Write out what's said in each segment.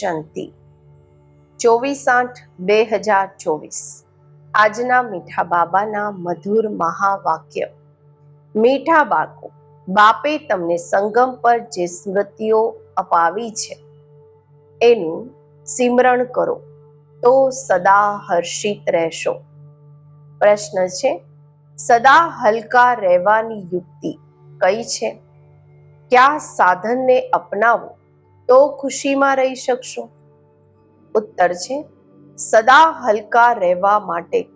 શાંતિ. ચોવીસ આઠ બે હજાર ચોવીસ. આજના મીઠા બાબાના મધુર મહાવાક્ય. મીઠા બાળકો, બાપે તમને સંગમ પર જે સ્મૃતિઓ અપાવી છે, એનું સિમરણ કરો, તો સદા હર્ષિત રહેશો. પ્રશ્ન છે, સદા હલકા રહેવાની યુક્તિ કઈ છે? કયા સાધનને અપનાવો તો ખુશીમાં રહી શકશો. ઉત્તર છે, સદા હલકા રહેવા માટે.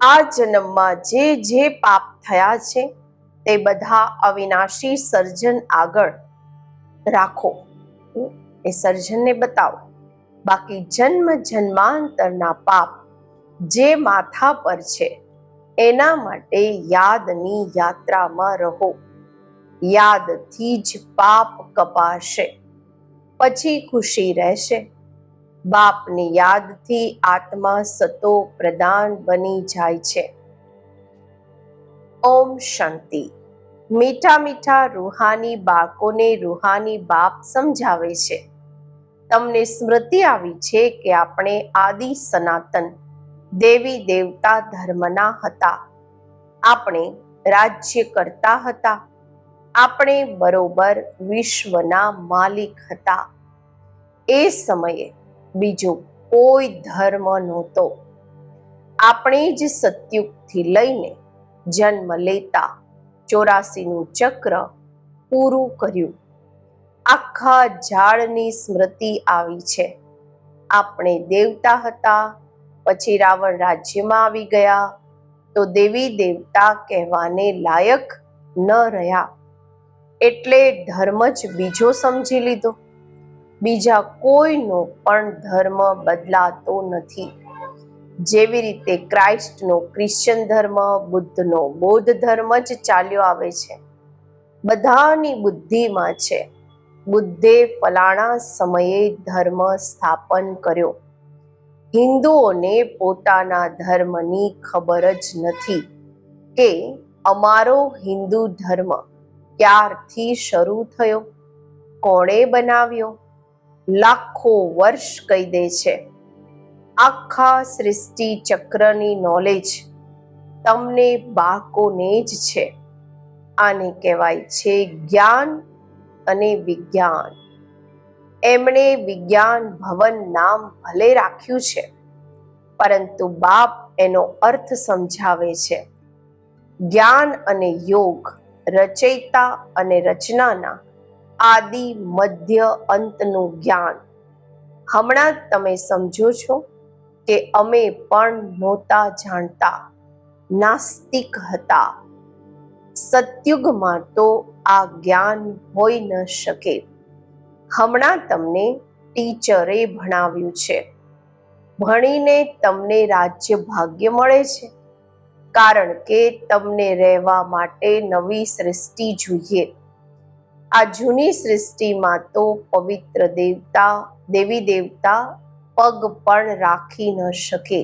આ જન્મમાં જે જે પાપ થયા છે, તે બધા અવિનાશી સર્જન આગળ રાખો. એ સર્જનને બતાવો. બાકી જન્મ જન્માંતરના પાપ જે માથા પર છે, એના માટે યાદની યાત્રામાં રહો. યાદથી જ પાપ કપાશે. પછી ખુશી રહેશે. બાપની યાદથી આત્મા સતો પ્રદાન બની જાય છે. ઓમ શાંતિ. મીઠા મીઠા રૂહાની બાળકોને રૂહાની બાપ સમજાવે છે. તમને સ્મૃતિ આવી છે કે આપણે આદિ સનાતન, દેવી દેવતા ધર્મના હતા. આપણે રાજ્ય કરતા હતા. આપણે બરોબર વિશ્વના માલિક હતા. એ સમયે બીજો કોઈ ધર્મ નહોતો. આપણે જ સત્યુગથી લઈને જન્મ લેતા ચોરાસીનું ચક્ર પૂરું કર્યું. આખા ઝાડની સ્મૃતિ આવી છે. આપણે દેવતા હતા, પછી રાવણ રાજ્યમાં આવી ગયા. તો દેવી દેવતા કહેવાને લાયક ન રહ્યા. એટલે ધર્મ જ બીજો સમજી લીધો. બીજા કોઈનો પણ ધર્મ બદલાતો નથી. જેવી રીતે ક્રાઇસ્ટનો ક્રિશ્ચન ધર્મ, બુદ્ધનો બૌદ્ધ ધર્મ જ ચાલ્યો આવે છે. બધાની બુદ્ધિમાં છે. બુદ્ધે ફલાણા સમયે ધર્મ સ્થાપન કર્યો. હિન્દુઓને પોતાના ધર્મની ખબર જ નથી કે અમારો હિન્દુ ધર્મ ક્યારથી શરૂ થયો. કોણે બનાવ્યો? લાખો વર્ષ કહી દે છે. આખા સૃષ્ટિ ચક્રની નોલેજ તમને બાળકોને જ છે. આને કહેવાય છે જ્ઞાન અને વિજ્ઞાન. એમણે વિજ્ઞાન ભવન નામ ભલે રાખ્યું છે, પરંતુ બાપ એનો અર્થ સમજાવે છે. જ્ઞાન અને યોગ રચયિતા અને રચનાના આદિ મધ્ય અંતનું જ્ઞાન. હમણાં તમે સમજો છો કે અમે પણ નહોતા જાણતા, નાસ્તિક હતા. સતયુગમાં તો આ જ્ઞાન હોઈ ન શકે. હમણાં તમને ટીચરે ભણાવ્યું છે. ભણીને તમને રાજ્ય ભાગ્ય મળે છે. કારણ કે તમને રહેવા માટે નવી સૃષ્ટિ જોઈએ. આ જૂની સૃષ્ટિમાં તો પવિત્ર દેવતા, દેવી દેવતા પગ પણ રાખી ન શકે.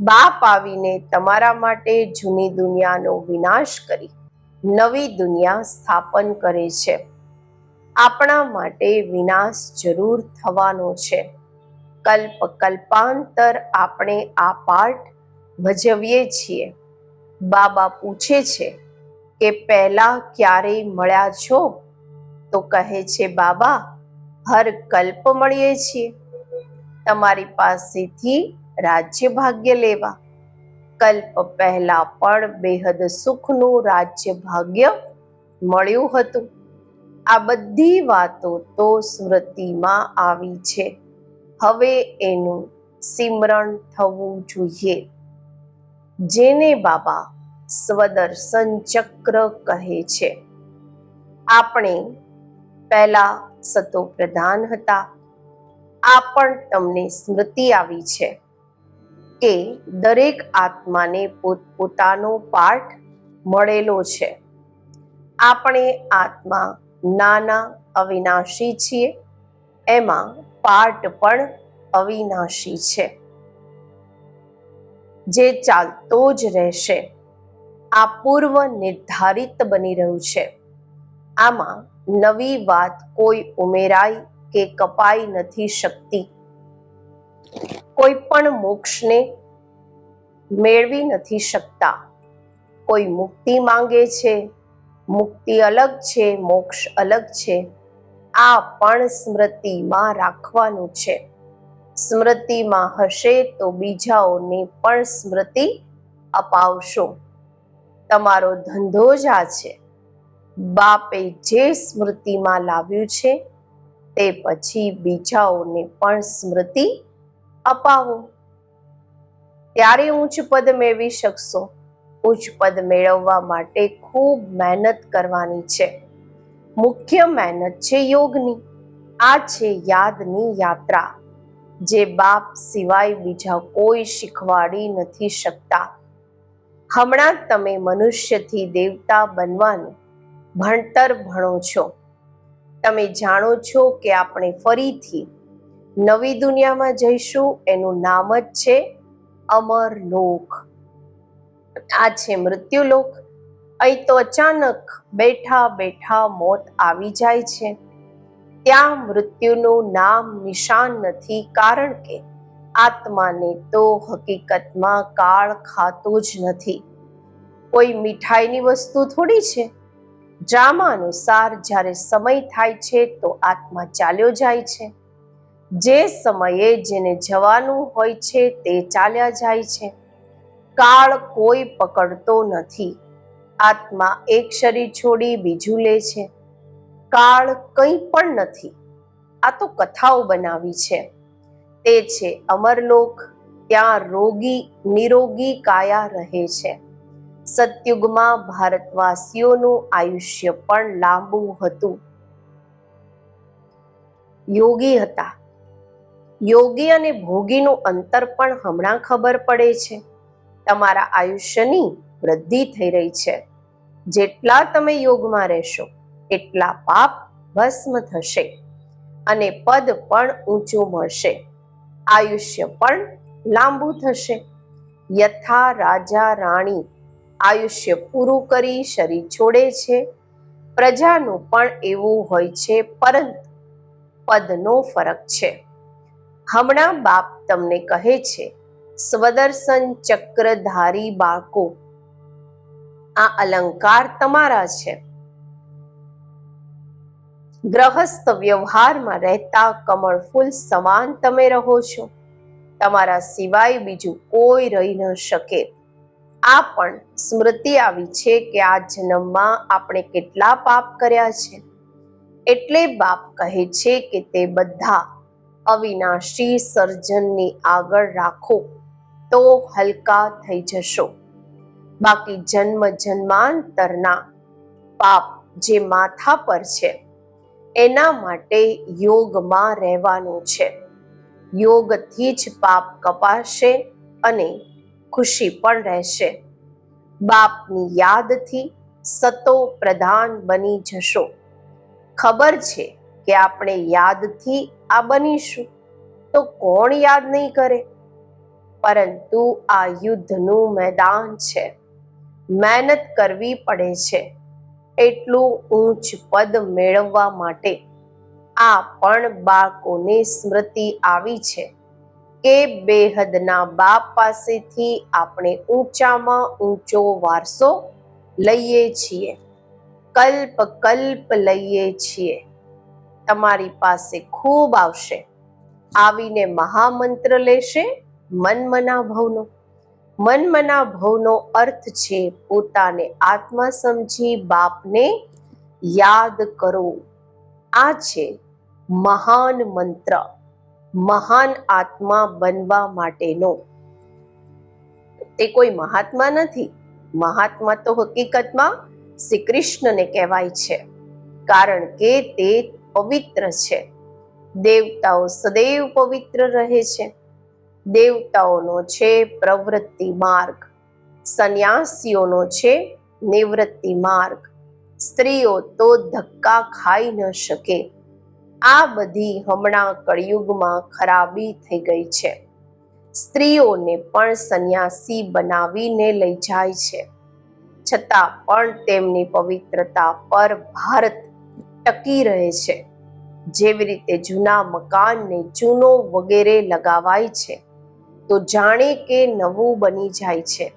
બાપ આવીને તમારા માટે જૂની દુનિયાનો વિનાશ કરી, નવી દુનિયા સ્થાપન કરે છે. આપણા માટે વિનાશ જરૂર થવાનો છે. કલ્પ કલ્પાંતર આપણે આ પાઠ ભજવીએ છીએ. બાબા પૂછે છે, કે પહેલા ક્યારેય મળ્યા છો? તો કહે છે, બાબા, હર કલ્પ મળીએ છીએ. તમારી પાસેથી રાજ્ય ભાગ્ય લેવા. કલ્પ પહેલા પણ બેહદ સુખનું રાજ્ય ભાગ્ય મળ્યું હતું. આ બધી વાતો તો સ્મૃતિમાં આવી છે. હવે એનું સિમરણ થવું જોઈએ. જેને બાબા સ્વદર્શન ચક્ર કહે છે. આપણે પહેલા સતો પ્રધાન હતા. આ પણ તમને સ્મૃતિ આવી છે કે દરેક આત્માને પોતપોતાનો પાઠ મળેલો છે. આપણે આત્મા નાના અવિનાશી છીએ, એમાં પાઠ પણ અવિનાશી છે. જે ચાલતો જ રહેશે. આ પૂર્વ નિર્ધારિત બની રહ્યું છે. આમાં નવી વાત કોઈ ઉમેરાઈ કે કપાઈ નથી શકતી. કોઈ પણ મોક્ષને મેળવી નથી શકતા. કોઈ મુક્તિ માંગે છે, મુક્તિ અલગ છે, મોક્ષ અલગ છે. આ પણ સ્મૃતિમાં રાખવાનું છે. સ્મૃતિમાં હશે તો બીજાઓને પણ સ્મૃતિ અપાવશો. તમારો ધંધો જ આ છે. બાપે જે સ્મૃતિમાં લાવ્યું છે, તે પછી બીજાઓને પણ સ્મૃતિ અપાવો. ત્યારે ઉચ્ચ પદ મેળવી શકશો. ઉચ્ચ પદ મેળવવા માટે ખૂબ મહેનત કરવાની છે. મુખ્ય મહેનત છે યોગની. આ છે યાદની યાત્રા. જે બાપ સિવાય બીજા કોઈ શીખવાડી નથી શકતા. હમણાં તમે મનુષ્યથી દેવતા બનવાનું ભણતર ભણો છો. તમે જાણો છો કે આપણે ફરીથી નવી દુનિયામાં જઈશું, એનું નામ જ છે અમર લોક. આ છે મૃત્યુલોક. અહીં તો અચાનક બેઠા બેઠા મોત આવી જાય છે. ત્યાં મૃત્યુનું નામ નિશાન નથી કારણ કે આત્માને તો હકીકતમાં કાળ ખાતો જ નથી. કોઈ મીઠાઈની વસ્તુ થોડી છે? ડ્રામા અનુસાર જ્યારે સમય થાય છે તો આત્મા ચાલ્યો જાય છે. જે સમયે જેને જવાનું હોય છે તે ચાલ્યા જાય છે. કાળ કોઈ પકડતો નથી. આત્મા એક શરીર છોડી બીજું લે છે. કાળ કંઈ પણ નથી. આ તો કથાઓ બનાવી છે. તે છે, અમરલોક ત્યાં રોગી, નિરોગી કાયા રહે છે. સતયુગમાં ભારતવાસીઓનું આયુષ્ય પણ લાંબુ હતું. યોગી હતા. યોગી અને ભોગીનું અંતર પણ હમણાં ખબર પડે છે. તમારા આયુષ્યની વૃદ્ધિ થઈ રહી છે. જેટલા તમે યોગમાં રહેશો એટલા પાપ ભસ્મ થશે અને પદ પણ ઊંચું મળશે. આયુષ્ય પણ લાંબુ થશે. યથા રાજા રાણી આયુષ્ય પૂરું કરી શરીર છોડે છે. પ્રજાનું પણ એવું હોય છે પરંતુ પદનો ફરક છે. હમણાં બાપ તમને કહે છે, સ્વદર્શન ચક્રધારી બાળકો, આ અલંકાર તમારા છે. ગ્રહસ્થ વ્યવહારમાં રહેતા કમળ ફૂલ સમાન તમે રહો છો. તમારા સિવાય બીજું કોઈ રહી ન શકે. આ પણ સ્મૃતિ આવી છે કે આ જન્મમાં આપણે કેટલા પાપ કર્યા છે. એટલે બાપ કહે છે કે તે બધા અવિનાશી સર્જનની આગળ રાખો તો હલકા થઈ જશો. બાકી જન્મ જન્માંતરના પાપ જે માથા પર છે એના માટે યોગમાં રહેવાનું છે. યોગથી જ પાપ કપાશે અને ખુશી પણ રહેશે. બાપની યાદથી સતો પ્રધાન બની જશો. ખબર છે કે આપણે યાદથી આ બનીશું. તો કોણ યાદ નહીં કરે? પરંતુ આ યુદ્ધનું મેદાન છે. મહેનત કરવી પડે છે. એટલું ઊંચ પદ મેળવવા માટે આ પણ બાળકોને સ્મૃતિ આવી છે કે બેહદના બાપ પાસેથી આપણે ઊંચામાં ઊંચો વારસો લઈએ છીએ. કલ્પ કલ્પ લઈએ છીએ. તમારી પાસે ખૂબ આવશે. આવીને મહામંત્ર લેશે મનમના ભવનો મનમના ભવનો અર્થ છે પોતાને આત્મા સમજી બાપને યાદ કરો. આ છે મહાન મંત્ર, મહાન આત્મા બનવા માટેનો. તે કોઈ મહાત્મા નથી. મહાત્મા તો હકીકતમાં શ્રી કૃષ્ણને કહેવાય છે, કારણ કે તે પવિત્ર છે. દેવતાઓ સદૈવ પવિત્ર રહે છે. દેવતાઓનો છે પ્રવૃત્તિ માર્ગ. સંન્યાસીઓનો છે નિવૃત્તિ માર્ગ. સ્ત્રીઓ તો ધક્કા ખાઈ ન શકે. આ બધી હમણાં કળિયુગમાં ખરાબી થઈ ગઈ છે. સ્ત્રીઓને પણ સંન્યાસી બનાવીને લઈ જાય છે. છતાં પણ તેમની પવિત્રતા પર ભારત ટકી રહે છે. જેવી રીતે જૂના મકાનને ચૂનો વગેરે લગાવાય છે. તો જાણે કે નવું બની જાય છે.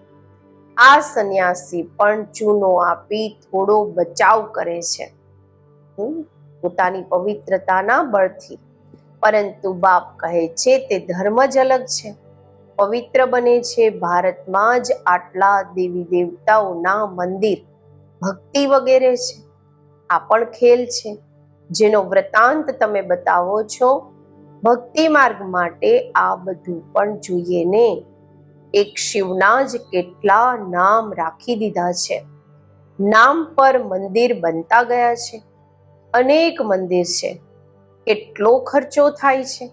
આ સંન્યાસી પણ ચૂનો આપી થોડો બચાવ કરે છે. પોતાની પવિત્રતાના બળથી. પરંતુ બાપ કહે છે તે ધર્મ જ અલગ છે. પવિત્ર બને છે ભારતમાં જ આટલા દેવી દેવતાઓના મંદિર. ભક્તિ વગેરે છે. આ પણ ખેલ છે. જેનો વૃતાંત તમે બતાવો છો ભક્તિ માર્ગ માટે આ બધું પણ જોઈએ ને? એક શિવના જ કેટલા નામ રાખી દીધા છે. નામ પર મંદિર બનતા ગયા છે. અનેક મંદિર છે. કેટલો ખર્ચો થાય છે.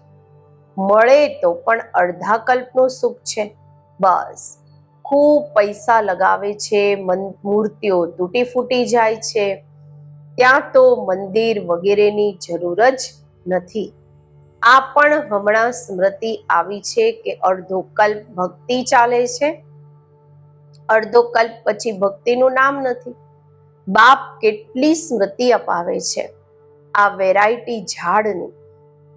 મળે તો પણ અડધા કલ્પનું સુખ છે. બસ. ખૂબ પૈસા લગાવે છે મૂર્તિઓ તૂટી ફૂટી જાય છે. ત્યાં તો મંદિર વગેરેની જરૂર જ નથી. આ પણ હમણાં સ્મૃતિ આવી છે કે અડધો કલ્પ ભક્તિ ચાલે છે. અડધો કલ્પ પછી ભક્તિનું નામ નથી. બાપ કેટલી સ્મૃતિ અપાવે છે. આ વેરાયટી ઝાડની,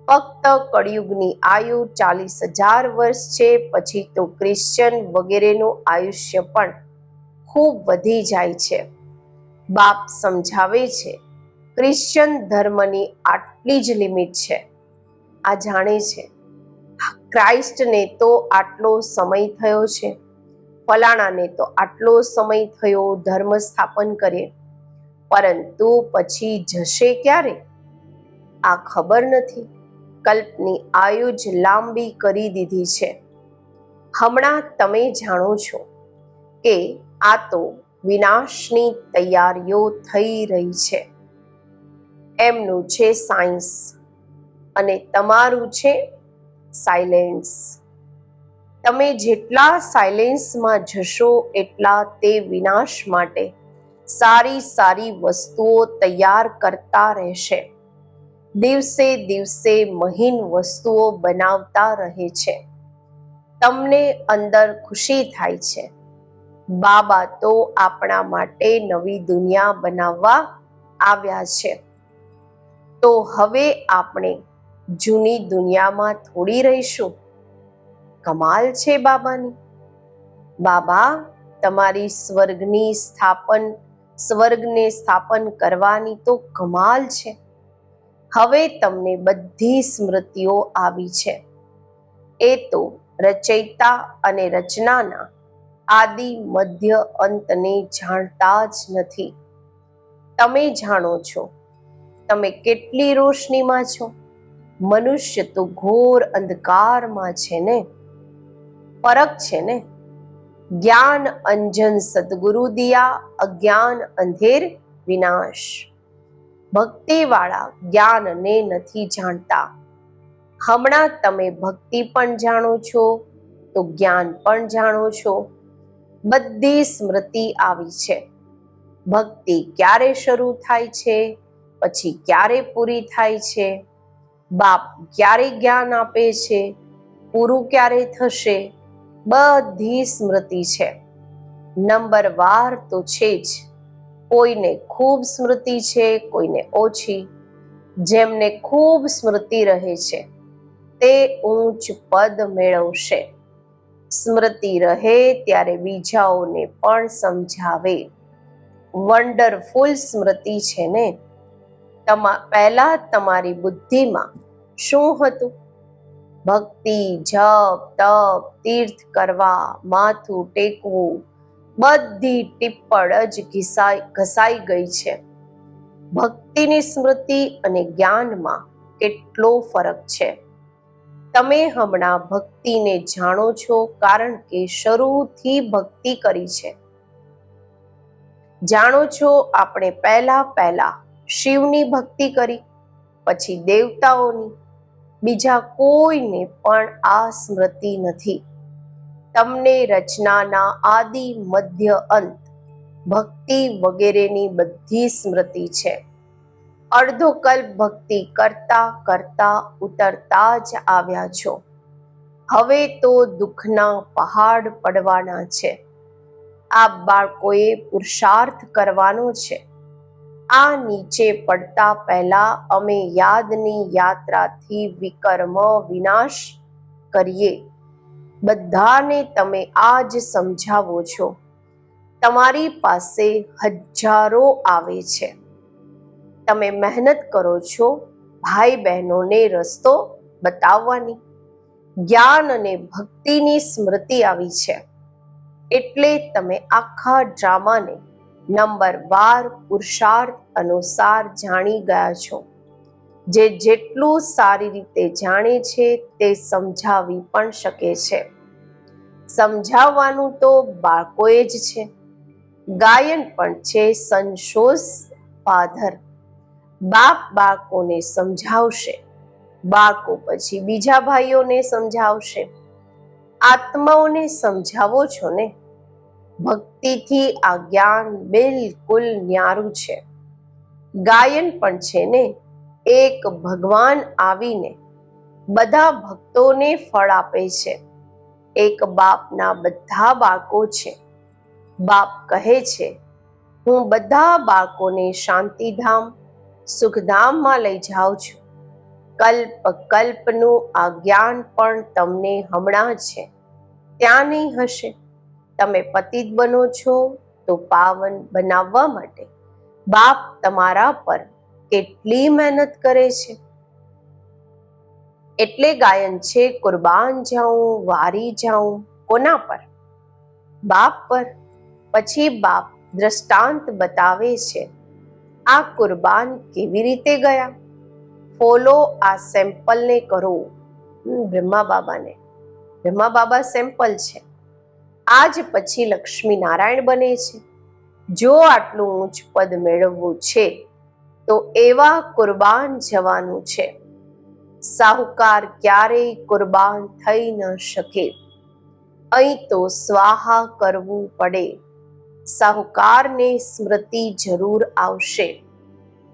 ફક્ત કળિયુગની આયુ ચાલીસ હજાર વર્ષ છે, પછી તો ક્રિશ્ચન વગેરેનું આયુષ્ય પણ ખૂબ વધી જાય છે. બાપ સમજાવે છે, ક્રિશ્ચન ધર્મની આટલી જ લિમિટ છે. આ જાણે છે. ક્રાઇસ્ટને તો આટલો સમય થયો છે. ફલાણાને તો આટલો સમય થયો ધર્મ સ્થાપન કરીએ પરંતુ પછી જશે ક્યારે? આ ખબર નથી. કલ્પની આયુ જ લાંબી કરી દીધી છે. હમણાં તમે જાણો છો કે આ તો વિનાશની તૈયારીઓ થઈ રહી છે. એમનું છે સાયન્સ. અને તમારું છે સાયલેન્સ તમે જેટલા સાયલેન્સમાં જશો, એટલા તે વિનાશ માટે સારી સારી વસ્તુઓ તૈયાર કરતા રહેશે. દિવસે દિવસે મહીન વસ્તુઓ બનાવતા રહે છે. તમને અંદર ખુશી થાય છે. બાબા તો આપણા માટે નવી દુનિયા બનાવવા આવ્યા છે. તો હવે આપણે જૂની દુનિયામાં થોડી રહીશું. કમાલ છે બાબાની. બાબા, તમારી સ્વર્ગની સ્થાપન, સ્વર્ગને સ્થાપન કરવાની તો કમાલ છે. હવે તમને બધી સ્મૃતિઓ આવી છે. એ તો રચયિતા અને રચનાના આદિ મધ્ય અંતને જાણતા જ નથી. તમે જાણો છો, તમે કેટલી રોશનીમાં છો? મનુષ્ય તો ઘોર અંધકારમાં છે ને? પરક છે ને? જ્ઞાન અંજન સદગુરુ દિયા, અજ્ઞાન અંધેર વિનાશ. ભક્તિવાળા જ્ઞાનને નથી જાણતા. હમણાં તમે ભક્તિ પણ જાણો છો, તો જ્ઞાન પણ જાણો છો. બધી સ્મૃતિ આવી છે. ભક્તિ ક્યારે શરૂ થાય છે? પછી ક્યારે પૂરી થાય છે? બાપ ક્યારે જ્ઞાન આપે છે? પૂરું ક્યારે થશે? બધી સ્મૃતિ છે. નંબર વાર તો છે જ. કોઈને ખૂબ સ્મૃતિ છે, કોઈને ઓછી. જેમને ખૂબ સ્મૃતિ રહે છે, તે ઊંચ પદ મેળવશે. સ્મૃતિ રહે ત્યારે બીજાઓને પણ સમજાવે. વન્ડરફુલ સ્મૃતિ છે ને? તમા, પહેલા તમારી બુદ્ધિમાં શું હતું? ભક્તિ, જપ, તપ, તીર્થ કરવા, માથું ટેકવું, બધી ટિપ્પણ જ ઘિસાઈ, ઘસાઈ ગઈ છે. ભક્તિની સ્મૃતિ અને જ્ઞાનમાં કેટલો ફરક છે? તમે હમણાં ભક્તિને જાણો છો કારણ કે શરૂથી ભક્તિ કરી છે. જાણો છો, આપણે પહેલા પહેલા શિવની ભક્તિ કરી, પછી દેવતાઓની. બીજા કોઈને પણ આ સ્મૃતિ નથી. તમને રચનાના આદિ મધ્ય અંત, ભક્તિ વગેરેની બધી સ્મૃતિ છે. અડધો કલ્પ ભક્તિ કરતા કરતા ઉતરતા જ આવ્યા છો. હવે તો દુઃખના પહાડ પડવાના છે. આ બાળકોએ પુરુષાર્થ કરવાનો છે. આ નીચે પડતા પહેલા અમે યાદની યાત્રાથી વિકર્મ વિનાશ કરીએ. બધાને તમે આ જ સમજાવો છો. તમારી પાસે હજારો આવે છે. તમે મહેનત કરો છો ભાઈ બહેનોને રસ્તો બતાવવાની. જ્ઞાન અને ભક્તિની સ્મૃતિ આવી છે. એટલે તમે આખા ડ્રામાને નંબર વાર પુરુષાર્થ અનુસાર જાણી ગયા છો. જે જેટલું સારી રીતે જાણે છે તે સમજાવી પણ શકે છે. સમજાવવાનું તો બાળકોએ જ છે. ગાયન પણ છે સંશોષ ફાધર બાપ બાળકોને સમજાવશે. બાળકો પછી બીજા ભાઈઓને સમજાવશે. આત્માઓને સમજાવો છો ને? ભક્તિથી આ જ્ઞાન બિલકુલ ન્યારું છે. ગાયન પણ છે ને, એક ભગવાન આવીને બધા ભક્તોને ફળ આપે છે. એક બાપના બધા બાળકો છે. બાપ કહે છે, હું બધા બાળકોને શાંતિધામ, સુખધામમાં લઈ જાઉં છું. કલ્પ કલ્પનું આ જ્ઞાન પણ તમને હમણાં છે. ત્યાં નહીં હશે. તમે પતિત બનો છો, તો પાવન બનાવવા માટે બાપ તમારા પર કેટલી મહેનત કરે છે. એટલે ગાયન છે, કુરબાન જાઉં, વારી જાઉં, કોના પર? બાપ પર. પછી બાપ દ્રષ્ટાંત બતાવે છે, આ કુરબાન કેવી રીતે ગયા? ફોલો આ સેમ્પલને કરો. બ્રહ્મા બાબાને. બ્રહ્મા બાબા સેમ્પલ છે. આજ પછી લક્ષ્મી નારાયણ બને છે. જો આટલું ઊંચ પદ મેળવવું છે, તો એવા કુરબાન જવાનું છે. સાહુકાર ક્યારેય કુરબાન થઈ ન શકે. અહીં તો સ્વાહા કરવું પડે. સાહુકારને સ્મૃતિ જરૂર આવશે.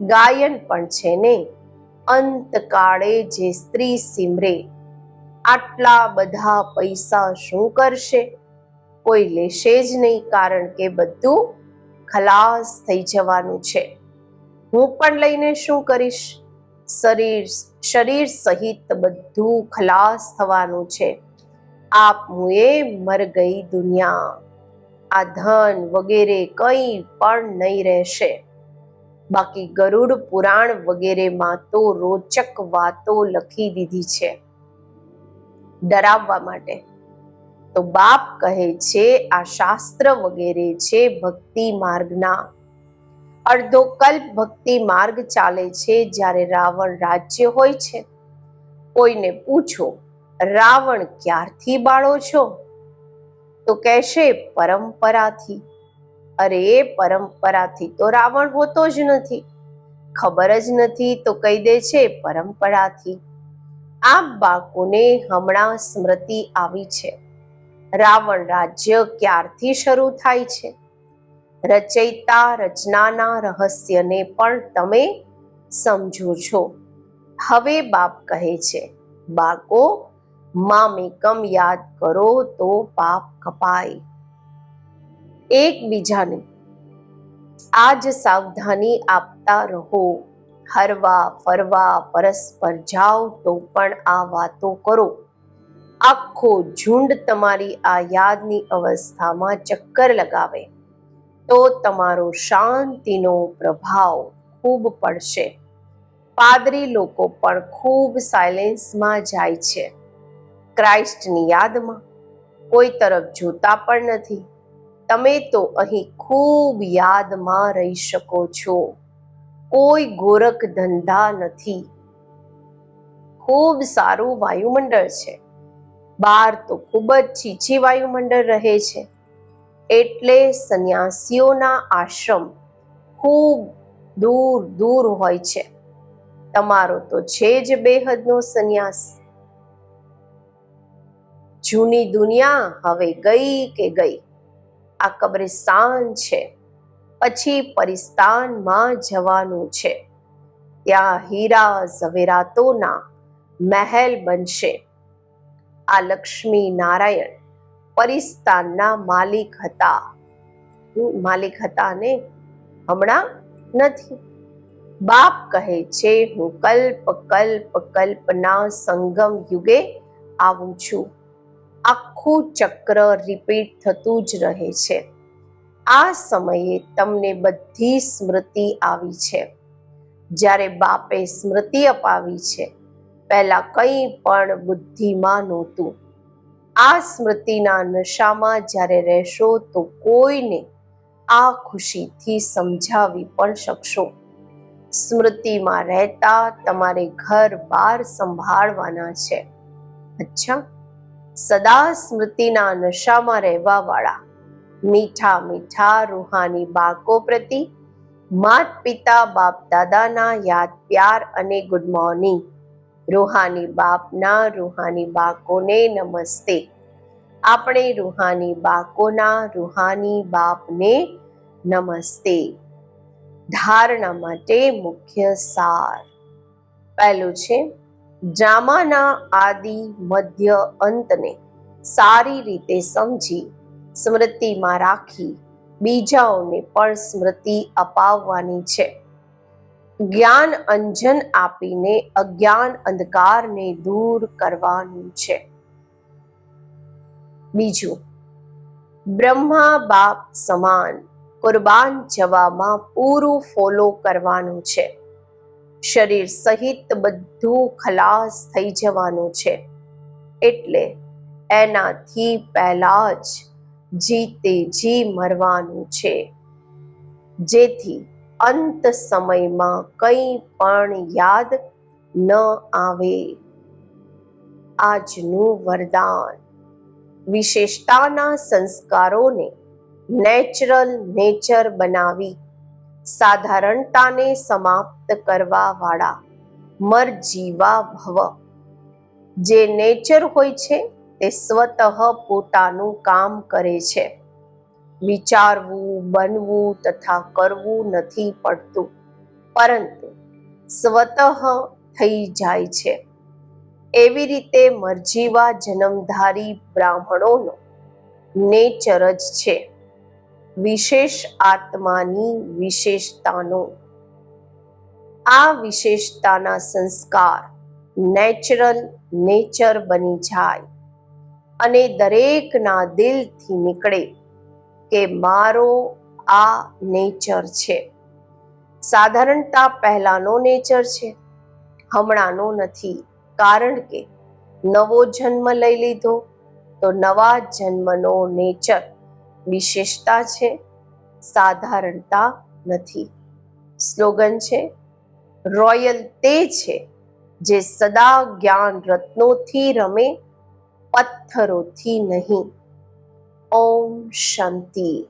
ગાયન પણ છે ને? અંતકાળે જે સ્ત્રી સિમરે, આટલા બધા પૈસા શું કરશે? કોઈ લેશે જ નહીં કારણ કે બધું ખલાસ થઈ જવાનું છે. હું પણ લઈને શું કરીશ? શરીર શરીર સહિત બધું ખલાસ થવાનું છે. આપ મુએ મર ગઈ દુનિયા. આ ધન વગેરે કંઈ પણ નહીં રહેશે. બાકી ગરુડ પુરાણ વગેરેમાં તો રોચક વાતો લખી દીધી છે. ડરાવવા માટે. તો બાપ કહે છે, આ શાસ્ત્ર વગેરે છે ભક્તિ માર્ગના. અડધો કલ્પ ભક્તિ માર્ગ ચાલે છે જ્યારે રાવણ રાજ્ય હોય છે. કોઈને પૂછો, રાવણ ક્યારથી બાળો છો? તો કહેશે, પરંપરાથી. અરે, પરંપરાથી તો રાવણ હોતો જ નથી. ખબર જ નથી, તો કહી દે છે, પરંપરાથી. આ બાળકોને હમણાં સ્મૃતિ આવી છે. રાવણ રાજ્ય ક્યારથી શરૂ થાય છે? રચયિતા રચનાના રહસ્યને પણ તમે સમજો છો. હવે બાપ કહે છે બાકો મામેકમ યાદ કરો તો પાપ કપાય. એકબીજાને, આજ સાવધાની આપતા રહો. હરવા, ફરવા, પરસ્પર જાઓ તો પણ આ વાતો કરો. આખો ઝુંડ તમારી આ યાદની અવસ્થામાં ચક્કર લગાવે, તો તમારો શાંતિનો પ્રભાવ ખૂબ પડશે. પાદરી લોકો પણ ખૂબ સાયલેન્સમાં જાય છે. ક્રાઇસ્ટની યાદમાં કોઈ તરફ જોતા પણ નથી. તમે તો અહીં ખૂબ યાદમાં રહી શકો છો. કોઈ ગોરખ ધંધા નથી. ખૂબ સારું વાયુમંડળ છે. બહાર તો ખૂબ જ છીછી વાયુમંડળ રહે છે. એટલે સંન્યાસીઓના આશ્રમ ખૂબ દૂર દૂર હોય છે. તમારો તો છે જ બેહદનો સંન્યાસ. જૂની દુનિયા હવે ગઈ કે ગઈ? આ કબ્રિસ્તાન છે. પછી પરિસ્તાનમાં જવાનું છે. ત્યાં હીરા ઝવેરાતોના મહેલ બનશે. આ લક્ષ્મી નારાયણ પરિસ્તાનના માલિક હતા. માલિક હતા ને હમણાં નથી. બાપ કહે છે, હું કલ્પ કલ્પ, કલ્પના સંગમ યુગે આવું છું. આખું ચક્ર રિપીટ થતું જ રહે છે. આ સમયે તમને બધી સ્મૃતિ આવી છે. જ્યારે બાપે સ્મૃતિ અપાવી છે પહેલા કંઈ પણ બુદ્ધિમાં નહોતું આ સ્મૃતિના નશામાં જ્યારે રહેશો તો કોઈને આ ખુશીથી સમજાવી પણ શકશો. સ્મૃતિમાં રહેતા તમારે ઘર બાર સંભાળવાના છે. અચ્છા. સદા સ્મૃતિના નશામાં રહેવા વાળા મીઠા મીઠા રૂહાની બાળકો પ્રતિ માત પિતા બાપ દાદાના યાદ, પ્યાર અને ગુડ મોર્નિંગ. રૂહાની બાપના, રૂહાની બાળકોને નમસ્તે. આપણે રૂહાની બાકોના, રૂહાની બાપને નમસ્તે. ધારણા માટે મુખ્ય સાર. પહેલું છે ડ્રામાના આદિ મધ્ય અંતને સારી રીતે સમજી, સ્મૃતિમાં રાખી, બીજાઓને પણ સ્મૃતિ અપાવવાની છે. જ્ઞાન અંજન આપીને અજ્ઞાન અંધકારને દૂર કરવાનું છે. બીજું, બ્રહ્મા બાપ સમાન કુરબાન જવામાં પૂરું ફોલો કરવાનું છે. શરીર સહિત બધું ખલાસ થઈ જવાનું છે. એટલે એનાથી પહેલા જ જીતે જી મરવાનું છે. જેથી અંત સમયમાં કંઈ પણ યાદ ન આવે. આજનું વરદાન. વિશેષતાના સંસ્કારોને નેચરલ નેચર બનાવી સાધારણતાને સમાપ્ત કરવા વાળા મરજીવા ભવ. જે નેચર હોય છે તે સ્વતઃ પોતાનું કામ કરે છે. વિચારવું, બનવું તથા કરવું નથી પડતું. પરંતુ સ્વતઃ થઈ જાય છે. એવી રીતે મરજીવા જન્મધારી બ્રાહ્મણોનો નેચર જ છે. વિશેષ આત્માની વિશેષતાનો. આ વિશેષતાના સંસ્કાર નેચરલ નેચર બની જાય અને દરેકના દિલથી નીકળે કે મારો આ નેચર છે. સાધારણતા પહેલાનો નેચર છે, હમણાંનો નથી. કારણ કે નવો જન્મ લઈ લીધો તો નવા જન્મનો નેચર વિશેષતા છે, સાધારણતા નથી. સ્લોગન છે, રોયલ તે છે જે સદા જ્ઞાન રત્નોથી રમે, પથ્થરોથી નહીં. ઓમ શાંતિ